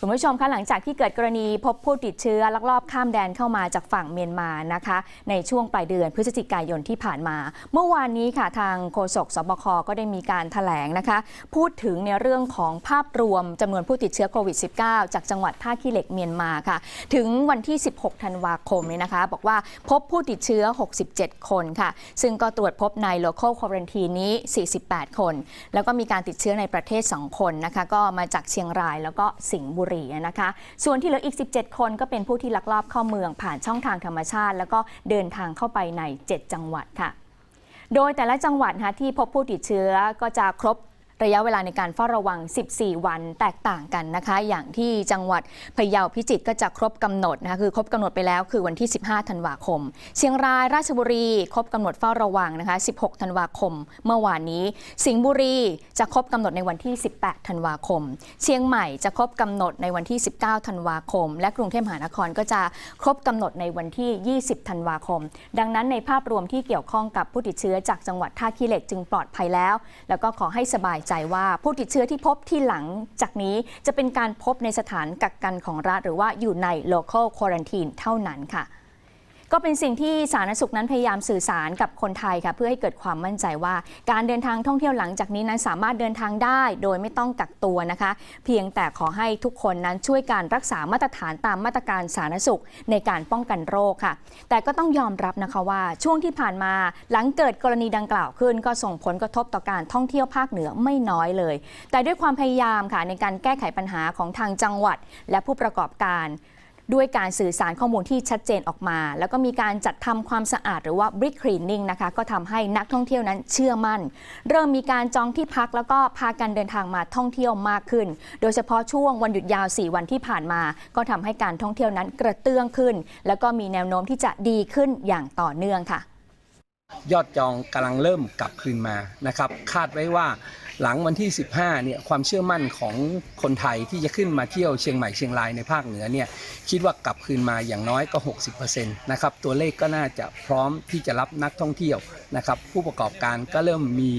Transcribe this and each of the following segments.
คุณผู้ชมคะหลังจากที่เกิดกรณีพบผู้ติดเชื้อลักลอบข้ามแดนเข้ามาจากฝั่งเมียนมานะคะ ในช่วงปลายเดือนพฤศจิกายนที่ผ่านมา เมื่อวานนี้ค่ะทางโฆษกสบคก็ได้มีการแถลงนะคะ พูดถึงในเรื่องของภาพรวมจำนวนผู้ติดเชื้อโควิด -19 จากจังหวัดท่าขี้เหล็กเมียนมาค่ะ ถึงวันที่ 16 ธันวาคมเนี่ยนะคะ บอกว่าพบผู้ติดเชื้อ 67 คนค่ะ ซึ่งก็ตรวจพบใน local quarantine นี้ 48 คน แล้วก็มีการติดเชื้อในประเทศ 2 คนนะคะ ก็มาจากเชียงรายแล้วก็สิงห์บุรีนะคะ ส่วนที่เหลืออีก 17 คนก็เป็นผู้ที่ลักลอบเข้าเมืองผ่านช่องทางธรรมชาติ แล้วก็เดินทางเข้าไปใน 7 จังหวัดค่ะ โดยแต่ละจังหวัดนะที่พบผู้ติดเชื้อก็จะครบ ระยะเวลาในการเฝ้าระวัง 14 วันแตกต่างกันนะคะ อย่างที่จังหวัดพะเยาพิจิตรก็จะครบกำหนดนะคะคือครบกำหนดไปแล้วคือวันที่ 15 ธันวาคม เชียงรายราชบุรีครบกำหนดเฝ้าระวังนะคะ 16 ธันวาคม เมื่อวานนี้ สิงห์บุรีจะครบกำหนดในวันที่ 18 ธันวาคม เชียงใหม่จะครบกำหนดในวันที่ 19 ธันวาคม และกรุงเทพมหานครก็จะครบกำหนดในวันที่ 20 ธันวาคม ดังนั้นในภาพรวมที่เกี่ยวข้องกับผู้ติดเชื้อจากจังหวัดท่าขี้เหล็กจึงปลอดภัยแล้ว แล้วก็ขอให้สบายใจว่าผู้ติดเชื้อที่พบที่หลังจากนี้จะเป็นการพบในสถานกักกันของรัฐ หรือว่าอยู่ใน local quarantine เท่านั้นค่ะ ก็เป็นสิ่งที่สาธารณสุขนั้นพยายามสื่อสารกับคนไทยค่ะเพื่อให้เกิดความมั่นใจว่า การเดินทางท่องเที่ยวหลังจากนี้นั้นสามารถเดินทางได้ โดยไม่ต้องกักตัวนะคะ เพียงแต่ขอให้ทุกคนนั้นช่วยการรักษามาตรฐานตามมาตรการสาธารณสุขในการป้องกันโรคค่ะ แต่ก็ต้องยอมรับนะคะว่าช่วงที่ผ่านมาหลังเกิดกรณีดังกล่าวขึ้น ก็ส่งผลกระทบต่อการท่องเที่ยวภาคเหนือไม่น้อยเลย แต่ด้วยความพยายามค่ะในการแก้ไขปัญหาของทางจังหวัด และผู้ประกอบการ ด้วยการสื่อสารข้อมูลที่ชัดเจนออกมา แล้วก็มีการจัดทำความสะอาดหรือว่า brick cleaning นะคะก็ทำให้นักท่องเที่ยวนั้นเชื่อมั่น เริ่มมีการจองที่พักแล้วก็พากันเดินทางมาท่องเที่ยวมากขึ้น โดยเฉพาะช่วงวันหยุดยาว 4 วันที่ผ่านมา ก็ทำให้การท่องเที่ยวนั้นกระเตื้องขึ้น แล้วก็มีแนวโน้มที่จะดีขึ้นอย่างต่อเนื่องค่ะ ยอดจองกำลังเริ่มกลับคืนมานะครับ คาดไว้ว่า หลังวันที่ 15 เนี่ยความเชื่อมั่นของคนไทยที่จะขึ้นมาเที่ยวเชียงใหม่เชียงรายในภาคเหนือเนี่ยคิดว่ากลับคืนมาอย่างน้อยก็ 60%นะครับตัวเลขก็น่าจะพร้อมที่จะรับนักท่องเที่ยวนะครับผู้ประกอบการก็เริ่มมี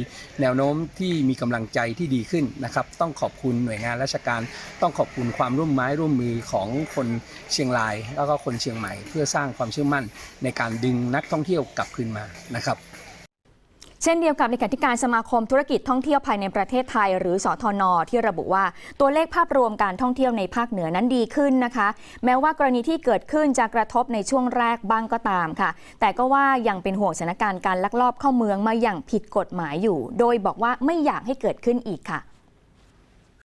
แนวโน้มที่มีกำลังใจที่ดีขึ้นนะครับต้องขอบคุณหน่วยงานราชการ ต้องขอบคุณความร่วมไม้ร่วมมือของคนเชียงราย แล้วก็คนเชียงใหม่ เพื่อสร้างความเชื่อมั่นในการดึงนักท่องเที่ยวกลับคืนมานะครับ ช่นเดียวกับในขาธิการสมาคมธุรกิจท่องเที่ยวภายในประเทศไทย หรือสอทนที่ระบุว่า ตัวเลขภาพรวมการท่องเที่ยวในภาคเหนือนั้นดีขึ้นนะคะ แม้ว่ากรณีที่เกิดขึ้นจะกระทบในช่วงแรกบ้างก็ตามค่ะ แต่ก็ว่ายังเป็นห่วงสถานการณ์การลักลอบเข้าเมืองมาอย่างผิดกฎหมายอยู่ โดยบอกว่าไม่อยากให้เกิดขึ้นอีกค่ะ